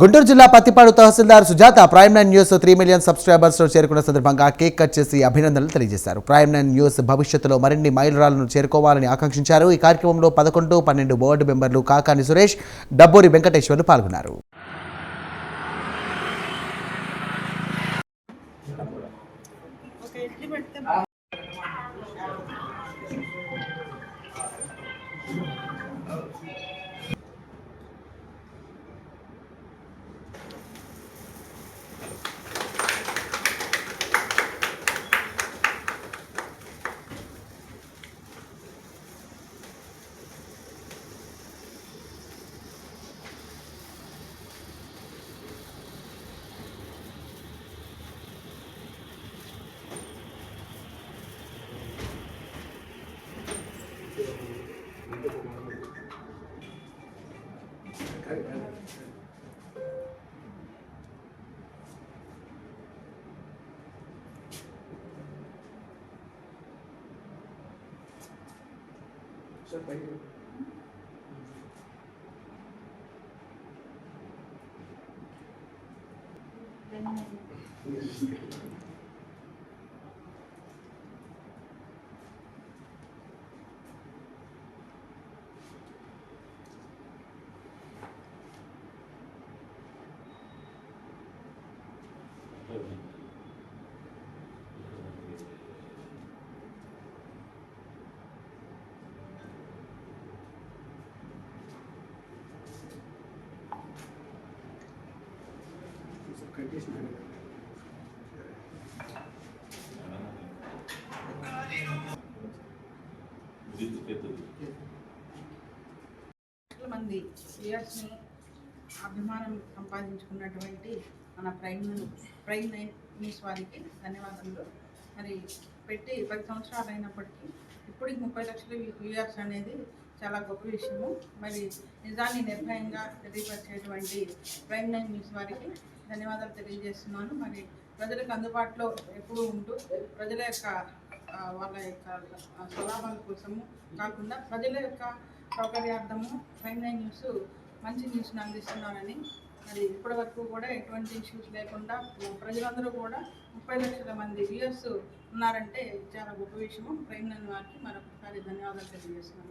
గుంటూరు జిల్లా పత్తిపాడు తహసీల్దార్ Sujatha prime nine news three million subscribers చేరుకున్న సందర్భంగా కేక్ కట్ చేసి అభినందనలు తెలియజేశారు. ప్రైమ్ నైన్ న్యూస్ భవిష్యత్తులో మరిన్ని మైలురాళ్ళను చేరుకోవాలని ఆకాంక్షించారు. ఈ కార్యక్రమంలో పదకొండు పన్నెండు బోర్డు మెంబర్లు కాకాని సురేష్ డబ్బూరి వెంకటేశ్వర్లు పాల్గొన్నారు. Você apanhou. Isso. లక్షల మంది ఇయర్స్ని అభిమానం సంపాదించుకున్నటువంటి మన ప్రైమ్ ప్రైమ్ నైన్ న్యూస్ వారికి ధన్యవాదాలు మరి పెట్టి పది సంవత్సరాలు అయినప్పటికీ ఇప్పటికి ముప్పై లక్షల వ్యూయర్స్ అనేది చాలా గొప్ప విషయము. మరి నిజాన్ని నిర్భయంగా తెలియపరిచేటువంటి ప్రైమ్ నైన్ న్యూస్ వారికి ధన్యవాదాలు తెలియజేస్తున్నాను. మరి ప్రజలకు అందుబాటులో ఎప్పుడూ ఉంటూ ప్రజల యొక్క వాళ్ళ యొక్క స్వలాభాల కోసము కాకుండా ప్రజల యొక్క సౌకర్యార్థము ప్రైమ్ నైన్ న్యూస్ మంచి న్యూస్ని అందిస్తున్నారని మరి ఇప్పటి వరకు కూడా ఎటువంటి ఇష్యూస్ లేకుండా ప్రజలందరూ కూడా ముప్పై లక్షల మంది వ్యూయర్స్ ఉన్నారంటే చాలా గొప్ప విషయము. ప్రైమ్ నన్ను వారికి మరొకసారి ధన్యవాదాలు తెలియజేస్తున్నాను.